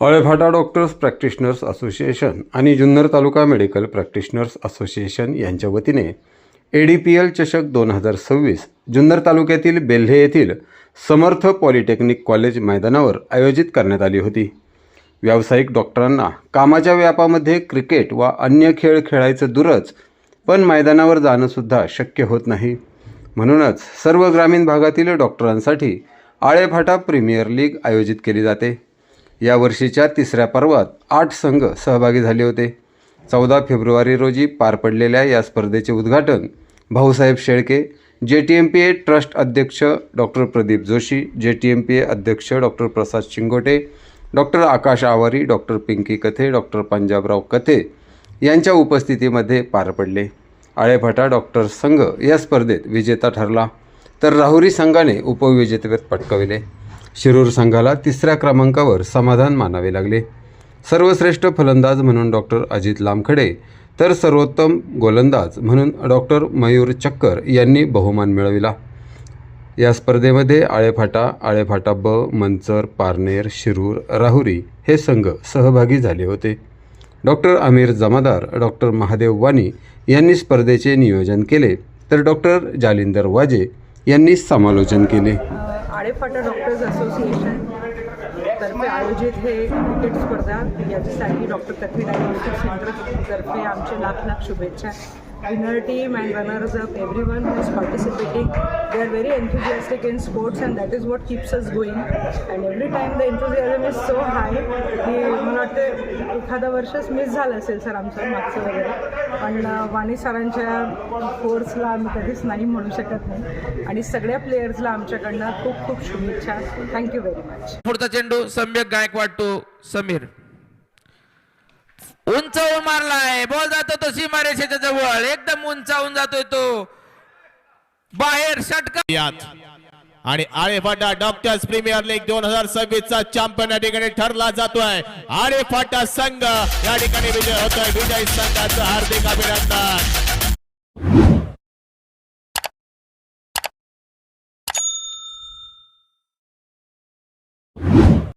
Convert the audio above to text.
अळेभाटा doctors practitioners association आणि Junnar taluka medical practitioners association यांच्या वतीने ए डी पी एल चषक दोन हजार सव्वीस जुन्नर तालुक्यातील बेल्हे येथील समर्थ पॉलिटेक्निक कॉलेज मैदानावर आयोजित करण्यात आली होती. व्यावसायिक डॉक्टरांना कामाच्या व्यापामध्ये क्रिकेट वा अन्य खेळ खेळायचं दूरच पण मैदानावर जाणंसुद्धा शक्य होत नाही. म्हणूनच सर्व ग्रामीण भागातील डॉक्टरांसाठी आळेफाटा प्रीमियर लीग आयोजित केली जाते. या वर्षीच्या तिसऱ्या पर्वात आठ संघ सहभागी झाले होते. चौदा फेब्रुवारी रोजी पार पडलेल्या या स्पर्धेचे उद्घाटन Bhausaheb Shelke J T M P A trust अध्यक्ष doctor Pradeep Joshi J T M P A अध्यक्ष doctor Prasad Shingote doctor Akash Awari doctor Pinky Kathe doctor Panjabrao कथे यांच्या उपस्थितीमध्ये पार पडले. आळेफाटा डॉक्टर संघ या स्पर्धेत विजेता ठरला तर राहुरी संघाने उपविजेतेपद पटकविले. शिरूर संघाला तिसऱ्या क्रमांकावर समाधान मानावे लागले. सर्वश्रेष्ठ फलंदाज म्हणून डॉक्टर अजित लामखडे तर सर्वोत्तम गोलंदाज म्हणून डॉक्टर मयूर चक्कर यांनी बहुमान मिळविला. या स्पर्धेमध्ये आळेफाटा आळेफाटा ब मंचर पारनेर शिरूर राहुरी हे संघ सहभागी झाले होते. डॉक्टर आमिर जमादार डॉक्टर महादेव वाणी यांनी स्पर्धेचे नियोजन केले तर डॉक्टर जालिंदर वाजे यांनी समालोचन केले. आळेफाटा डॉक्टर्स असोसिएशन तर्फे आयोजित हे क्रिकेट स्पर्धा. याच्यासाठी डॉक्टर कथी डायग्नोस्टिक सेंटरतर्फे आमचे लाख लाख शुभेच्छा. Winner team and runners up every one is participating they are very enthusiastic in sports and that is what keeps us going and every time the enthusiasm is so high की मला वाटतं एखादा वर्षच miss झालं असेल sir आमचं मागचं वगैरे. पण वाणी सरांच्या फोर्सला आम्ही कधीच नाही म्हणू शकत नाही. आणि सगळ्या प्लेयर्सला आमच्याकडनं खूप खूप शुभेच्छा. थँक्यू व्हेरी मच पुढचा चेंडू सम्यक गायकवाड टू समीर. उंचावून मारलाय. बॉल जातो तो सीमारेषेच्या जवळ. एकदम उंचावून जातोय तो. बाहेर षटका यात आणि आळेफाटा डॉक्टर्स प्रीमियर लीग दोन हजार सव्वीस चा चॅम्पियन या ठिकाणी ठरला जातोय. आळेफाटा संघ या ठिकाणी विजय होतोय. विजय संघाचं हार्दिक अभिनंदन.